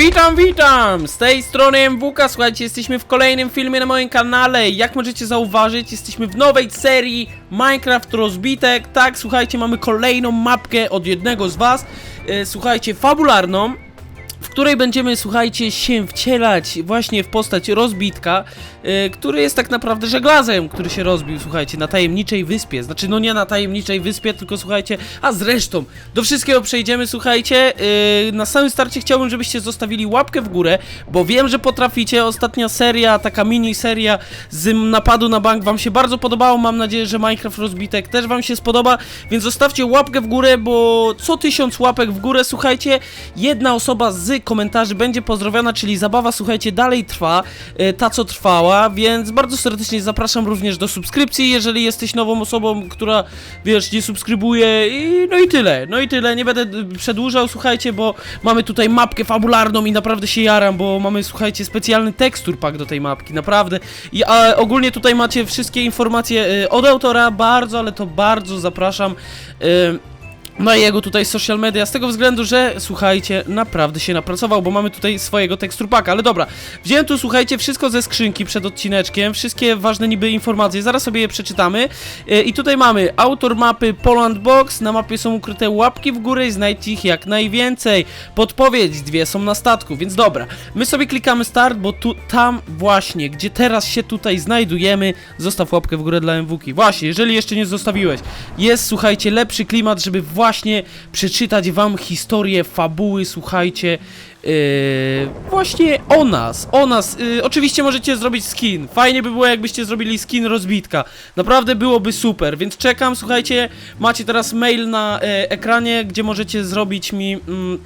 Witam, witam! Z tej strony MWK, słuchajcie, jesteśmy w kolejnym filmie na moim kanale. Jak możecie zauważyć, jesteśmy w nowej serii Minecraft Rozbitek. Tak, słuchajcie, mamy kolejną mapkę od jednego z was. E, słuchajcie, fabularną. W której będziemy, słuchajcie, się wcielać właśnie w postać rozbitka, e, który jest tak naprawdę żeglarzem, który się rozbił, słuchajcie, na tajemniczej wyspie. Znaczy, no nie na tajemniczej wyspie, tylko słuchajcie, a zresztą, do wszystkiego przejdziemy, słuchajcie. e, na samym starcie chciałbym, żebyście zostawili łapkę w górę, bo wiem, że potraficie. Ostatnia seria, taka mini seria z napadu na bank wam się bardzo podobało. Mam nadzieję, że Minecraft rozbitek też wam się spodoba, więc zostawcie łapkę w górę, bo co tysiąc łapek w górę, słuchajcie, jedna osoba z komentarzy będzie pozdrowiona, czyli zabawa, słuchajcie, dalej trwa, e, ta co trwała, więc bardzo serdecznie zapraszam również do subskrypcji, jeżeli jesteś nową osobą, która, wiesz, nie subskrybuje i no i tyle, no i tyle, nie będę y, przedłużał, słuchajcie, bo mamy tutaj mapkę fabularną i naprawdę się jaram, bo mamy, słuchajcie, specjalny tekstur pack do tej mapki, naprawdę, i a, ogólnie tutaj macie wszystkie informacje y, od autora, bardzo, ale to bardzo zapraszam, na jego tutaj social media, z tego względu, że słuchajcie, naprawdę się napracował, bo mamy tutaj swojego teksturpaka, ale dobra, wziąłem tu, słuchajcie, wszystko ze skrzynki przed odcineczkiem, wszystkie ważne niby informacje, zaraz sobie je przeczytamy. Yy, i tutaj mamy autor mapy Poland Box, na mapie są ukryte łapki w górę i znajdźcie ich jak najwięcej, podpowiedź, dwie są na statku, więc dobra, my sobie klikamy start, bo tu, tam właśnie, gdzie teraz się tutaj znajdujemy, zostaw łapkę w górę dla MWK, właśnie, jeżeli jeszcze nie zostawiłeś, jest, słuchajcie, lepszy klimat, żeby właśnie przeczytać wam historię, fabuły, słuchajcie, yy, właśnie o nas, o nas. Yy, oczywiście możecie zrobić skin. Fajnie by było, jakbyście zrobili skin rozbitka. Naprawdę byłoby super, więc czekam, słuchajcie, macie teraz mail na e, ekranie, gdzie możecie zrobić mi mm,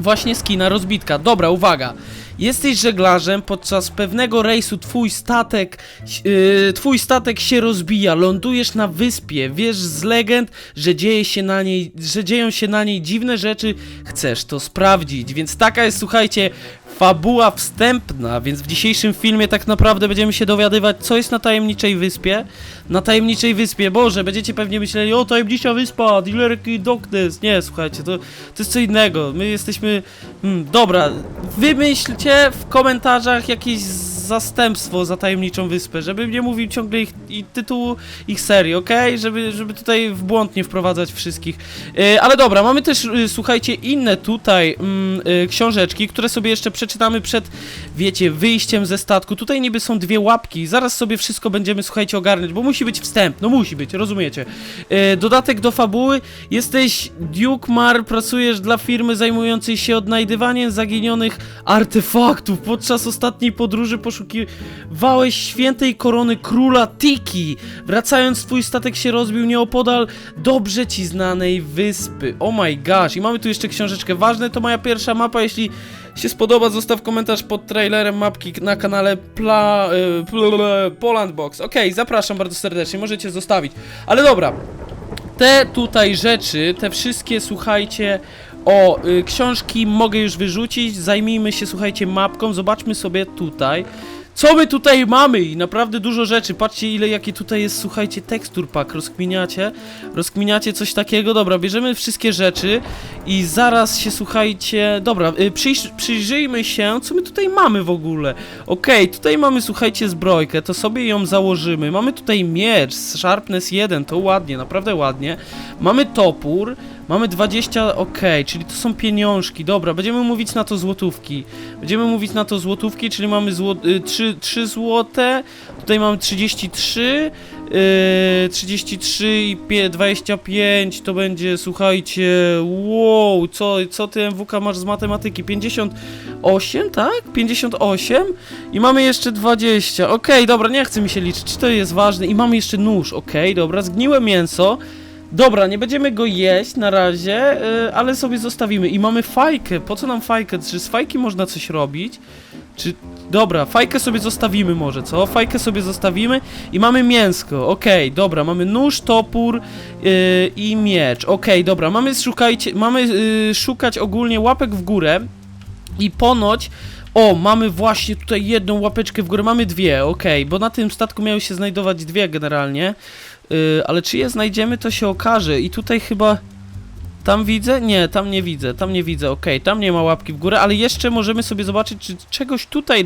właśnie skina rozbitka. Dobra, uwaga. Jesteś żeglarzem, podczas pewnego rejsu twój statek, yy, twój statek się rozbija, lądujesz na wyspie, wiesz z legend, że dzieje się na niej, że dzieją się na niej dziwne rzeczy, chcesz to sprawdzić, więc taka jest, słuchajcie, fabuła wstępna, więc w dzisiejszym filmie tak naprawdę będziemy się dowiadywać, co jest na tajemniczej wyspie. Na tajemniczej wyspie, Boże, będziecie pewnie myśleli, o tajemnicza wyspa, dealerki Darkness. Nie, słuchajcie, to, to jest co innego. My jesteśmy... Hmm, dobra, wymyślcie w komentarzach jakieś zastępstwo za tajemniczą wyspę, żebym nie mówił ciągle ich i tytułu ich serii, okej? Żeby, żeby tutaj w błąd nie wprowadzać wszystkich. E, ale dobra, mamy też, y, słuchajcie, inne tutaj mm, y, książeczki, które sobie jeszcze przeczytamy przed, wiecie, wyjściem ze statku. Tutaj niby są dwie łapki, zaraz sobie wszystko będziemy, słuchajcie, ogarnąć, bo musi być wstęp, no musi być, rozumiecie. E, dodatek do fabuły, jesteś Duke Mar, pracujesz dla firmy zajmującej się odnajdywaniem zaginionych artefaktów. Podczas ostatniej podróży poszukiwałeś świętej korony króla Tiki. Wracając, twój statek się rozbił nieopodal dobrze ci znanej wyspy. Oh my gosh. I mamy tu jeszcze książeczkę. Ważne, to moja pierwsza mapa. Jeśli się spodoba, zostaw komentarz pod trailerem mapki na kanale Pla, y, Poland Box. Okej, zapraszam bardzo serdecznie, możecie zostawić. Ale dobra, te tutaj rzeczy, te wszystkie, słuchajcie, o, y, książki mogę już wyrzucić, zajmijmy się, słuchajcie, mapką, zobaczmy sobie tutaj. Co my tutaj mamy? I naprawdę dużo rzeczy. Patrzcie ile jakie tutaj jest, słuchajcie, tekstur pack. Rozkminiacie? Rozkminiacie coś takiego? Dobra, bierzemy wszystkie rzeczy i zaraz się, słuchajcie... Dobra, y, przyjrz, przyjrzyjmy się, co my tutaj mamy w ogóle. Okej, tutaj mamy, słuchajcie, zbrojkę, to sobie ją założymy. Mamy tutaj miecz, Sharpness 1, to ładnie, naprawdę ładnie. Mamy topór, Mamy 20, ok, czyli to są pieniążki. Dobra, będziemy mówić na to złotówki. Będziemy mówić na to złotówki, czyli mamy zło, y, 3, 3 złote. Tutaj mamy 33. Yy, 33 i pie- 25 to będzie, słuchajcie, wow, co, co ty MWK masz z matematyki? 58, tak? 58 i mamy jeszcze 20. Okej, dobra, nie chce mi się liczyć, czy to jest ważne. I mamy jeszcze nóż, okej, dobra, zgniłe mięso. Dobra, nie będziemy go jeść na razie, yy, ale sobie zostawimy. I mamy fajkę. Po co nam fajkę? Czy z fajki można coś robić? Czy... Dobra, fajkę sobie zostawimy może, co? Fajkę sobie zostawimy i mamy mięsko. Okej, dobra, mamy nóż, topór yy, i miecz. Okej, dobra, mamy szukajcie, mamy yy, szukać ogólnie łapek w górę i ponoć o, mamy właśnie tutaj jedną łapeczkę w górę, mamy dwie, okej, bo na tym statku miały się znajdować dwie generalnie, yy, ale czy je znajdziemy, to się okaże. I tutaj chyba... Tam widzę? Nie, tam nie widzę, tam nie widzę, okej, tam nie ma łapki w górę, ale jeszcze możemy sobie zobaczyć, czy czegoś tutaj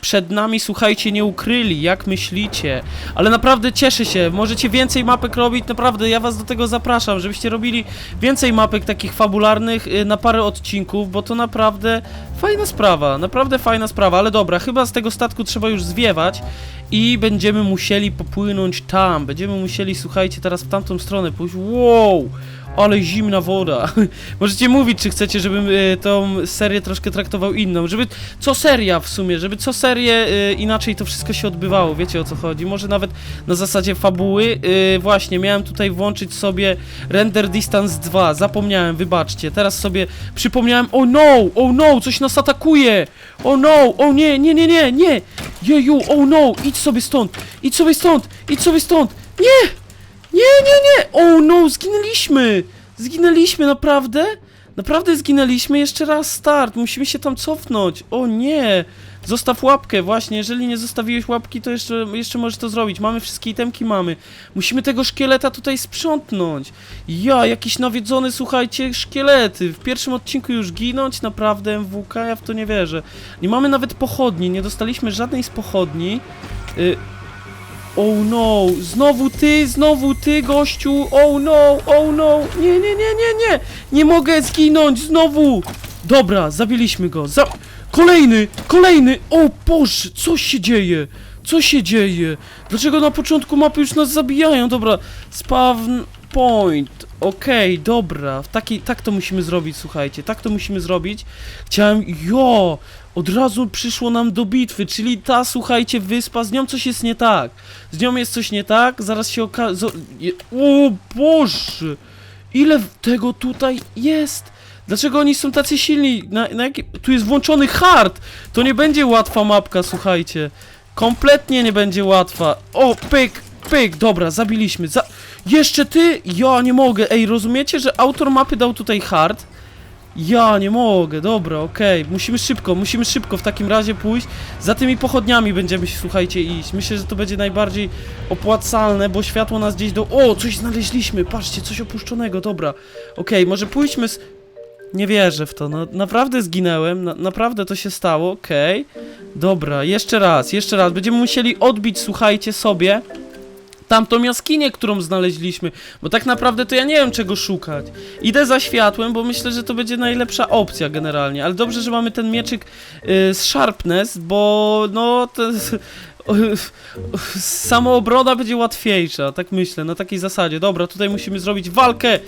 przed nami, słuchajcie, nie ukryli, jak myślicie. Ale naprawdę cieszę się, możecie więcej mapek robić, naprawdę, ja was do tego zapraszam, żebyście robili więcej mapek takich fabularnych y, na parę odcinków, bo to naprawdę fajna sprawa, naprawdę fajna sprawa, ale dobra, chyba z tego statku trzeba już zwiewać i będziemy musieli popłynąć tam, będziemy musieli, słuchajcie, teraz w tamtą stronę pójść, wow! Ale zimna woda. Możecie mówić, czy chcecie, żebym y, tą serię troszkę traktował inną. Żeby co seria w sumie, żeby co serię y, inaczej to wszystko się odbywało. Wiecie o co chodzi? Może nawet na zasadzie fabuły. Y, właśnie, miałem tutaj włączyć sobie render distance 2. Zapomniałem, wybaczcie. Teraz sobie przypomniałem. Oh no, oh no, coś nas atakuje. Oh no, oh nie, nie, nie, nie, nie. Jeju, oh no, idź sobie stąd. Idź sobie stąd, idź sobie stąd. Nie! Nie, nie, nie! O no, zginęliśmy! Zginęliśmy, naprawdę? Naprawdę zginęliśmy? Jeszcze raz start, musimy się tam cofnąć. O nie! Zostaw łapkę, właśnie, jeżeli nie zostawiłeś łapki, to jeszcze, jeszcze możesz to zrobić. Mamy wszystkie itemki, mamy. Musimy tego szkieleta tutaj sprzątnąć. Ja, jakiś nawiedzony, słuchajcie, szkielety. W pierwszym odcinku już ginąć, naprawdę, MWK, ja w to nie wierzę. Nie mamy nawet pochodni, nie dostaliśmy żadnej z pochodni. Y Oh no, znowu ty, znowu ty, gościu. Oh no, oh no. Nie, nie, nie, nie, nie. Nie mogę zginąć znowu. Dobra, zabiliśmy go. Za... Kolejny, kolejny. O Boże, co się dzieje? Co się dzieje? Dlaczego na początku mapy już nas zabijają? Dobra, spawn point. Okej, dobra. W taki, tak to musimy zrobić, słuchajcie. Tak to musimy zrobić. Chciałem... Jo! Od razu przyszło nam do bitwy, czyli ta, słuchajcie, wyspa, z nią coś jest nie tak. Z nią jest coś nie tak, zaraz się okaże... O Boże! Ile tego tutaj jest? Dlaczego oni są tacy silni? Na, na jakie... Tu jest włączony hard! To nie będzie łatwa mapka, słuchajcie. Kompletnie nie będzie łatwa. O, pyk, pyk, dobra, zabiliśmy. Za... Jeszcze ty? Ja nie mogę. Ej, rozumiecie, że autor mapy dał tutaj hard? Ja nie mogę, dobra, okej. Musimy szybko, musimy szybko w takim razie pójść. Za tymi pochodniami będziemy, słuchajcie, iść. Myślę, że to będzie najbardziej opłacalne, bo światło nas gdzieś do... O, coś znaleźliśmy, patrzcie, coś opuszczonego, dobra. Okej, może pójdźmy z... Nie wierzę w to, no naprawdę zginęłem, na, naprawdę to się stało, okej. Dobra, jeszcze raz, jeszcze raz. Będziemy musieli odbić, słuchajcie, sobie tamtą jaskinię, którą znaleźliśmy, bo tak naprawdę to ja nie wiem czego szukać. Idę za światłem, bo myślę, że to będzie najlepsza opcja generalnie, ale dobrze, że mamy ten mieczyk y, z Sharpness, bo no to... Samoobrona będzie łatwiejsza, tak myślę, na takiej zasadzie. Dobra, tutaj musimy zrobić walkę.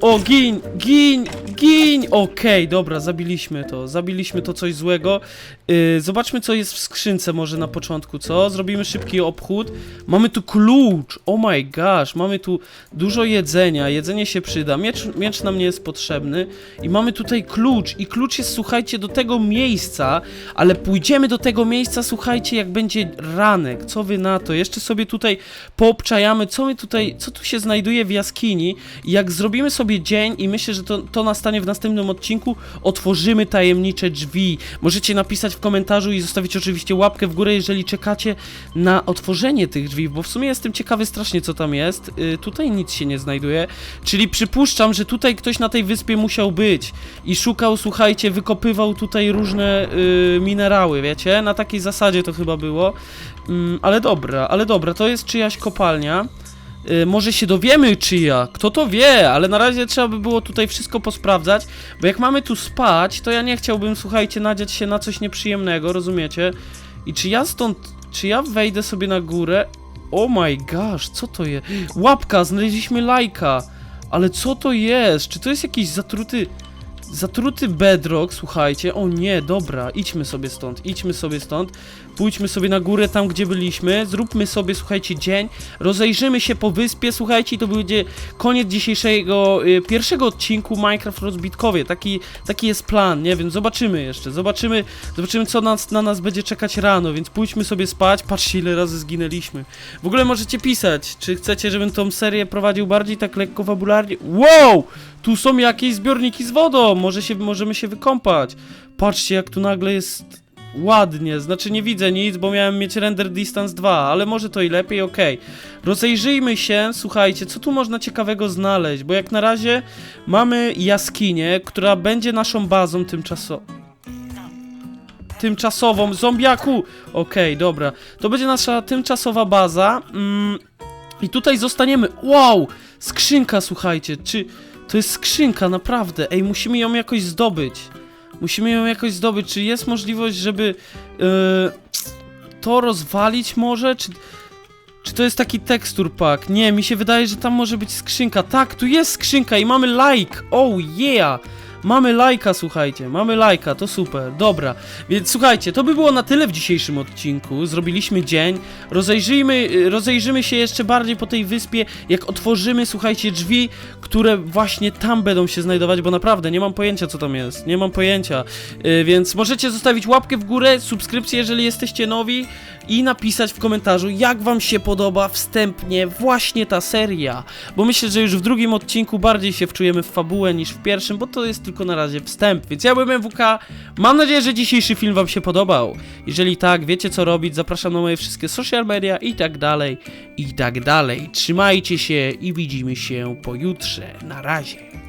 O, gin, gin, gin. Okej, dobra, zabiliśmy to, zabiliśmy to coś złego. Yy, zobaczmy, co jest w skrzynce może na początku, co? Zrobimy szybki obchód. Mamy tu klucz, oh my gosh, mamy tu dużo jedzenia, jedzenie się przyda, miecz, miecz nam nie jest potrzebny. I mamy tutaj klucz, i klucz jest, słuchajcie, do tego miejsca, ale pójdziemy do tego miejsca, słuchajcie, jak będzie ranek, co wy na to? Jeszcze sobie tutaj poobczajamy, co my tutaj, co tu się znajduje w jaskini jak zrobimy sobie dzień i myślę, że to, to nastanie w następnym odcinku, otworzymy tajemnicze drzwi. Możecie napisać w komentarzu i zostawić oczywiście łapkę w górę, jeżeli czekacie na otworzenie tych drzwi, bo w sumie jestem ciekawy strasznie, co tam jest. Y, tutaj nic się nie znajduje, czyli przypuszczam, że tutaj ktoś na tej wyspie musiał być i szukał, słuchajcie, wykopywał tutaj różne y, minerały, wiecie? Na takiej zasadzie to chyba było. Mm, ale dobra, ale dobra, to jest czyjaś kopalnia. Y, może się dowiemy czyja, kto to wie, ale na razie trzeba by było tutaj wszystko posprawdzać, bo jak mamy tu spać, to ja nie chciałbym, słuchajcie, nadziać się na coś nieprzyjemnego, rozumiecie? I czy ja stąd, czy ja wejdę sobie na górę? Oh my gosh, co to jest? Łapka, znaleźliśmy lajka, ale co to jest? Czy to jest jakiś zatruty... Zatruty bedrock, słuchajcie. O nie, dobra, idźmy sobie stąd, idźmy sobie stąd. Pójdźmy sobie na górę tam, gdzie byliśmy. Zróbmy sobie, słuchajcie, dzień. Rozejrzymy się po wyspie, słuchajcie, to będzie koniec dzisiejszego y, pierwszego odcinku Minecraft Rozbitkowie. Taki, taki jest plan, nie wiem, zobaczymy jeszcze. Zobaczymy, zobaczymy, co nas, na nas będzie czekać rano, więc pójdźmy sobie spać. Patrzcie, ile razy zginęliśmy. W ogóle możecie pisać, czy chcecie, żebym tą serię prowadził bardziej tak lekko fabularnie. Wow! Tu są jakieś zbiorniki z wodą, może się, możemy się wykąpać. Patrzcie, jak tu nagle jest ładnie, znaczy nie widzę nic, bo miałem mieć render distance 2, ale może to i lepiej, okej. Rozejrzyjmy się, słuchajcie, co tu można ciekawego znaleźć, bo jak na razie mamy jaskinię, która będzie naszą bazą tymczasową. Tymczasową, zombiaku! Okej, dobra. To będzie nasza tymczasowa baza. Mm, I tutaj zostaniemy. Wow! Skrzynka, słuchajcie. Czy to jest skrzynka, naprawdę? Ej, musimy ją jakoś zdobyć. Musimy ją jakoś zdobyć. Czy jest możliwość, żeby yy, to rozwalić może? Czy, czy to jest taki tekstur pack? Nie, mi się wydaje, że tam może być skrzynka. Tak, tu jest skrzynka i mamy like. Oh yeah! Mamy lajka, słuchajcie, mamy lajka, to super, dobra. Więc słuchajcie, to by było na tyle w dzisiejszym odcinku. Zrobiliśmy dzień. Rozejrzyjmy, y, rozejrzymy się jeszcze bardziej po tej wyspie, jak otworzymy, słuchajcie, drzwi, które właśnie tam będą się znajdować, bo naprawdę nie mam pojęcia, co tam jest. Nie mam pojęcia. Y, Więc możecie zostawić łapkę w górę, subskrypcję, jeżeli jesteście nowi i napisać w komentarzu, jak wam się podoba wstępnie właśnie ta seria. Bo myślę, że już w drugim odcinku bardziej się wczujemy w fabułę niż w pierwszym, bo to jest tylko na razie wstęp. Więc ja byłem MWK. Mam nadzieję, że dzisiejszy film wam się podobał. Jeżeli tak, wiecie co robić, zapraszam na moje wszystkie social media i tak dalej, i tak dalej. Trzymajcie się i widzimy się pojutrze. Na razie.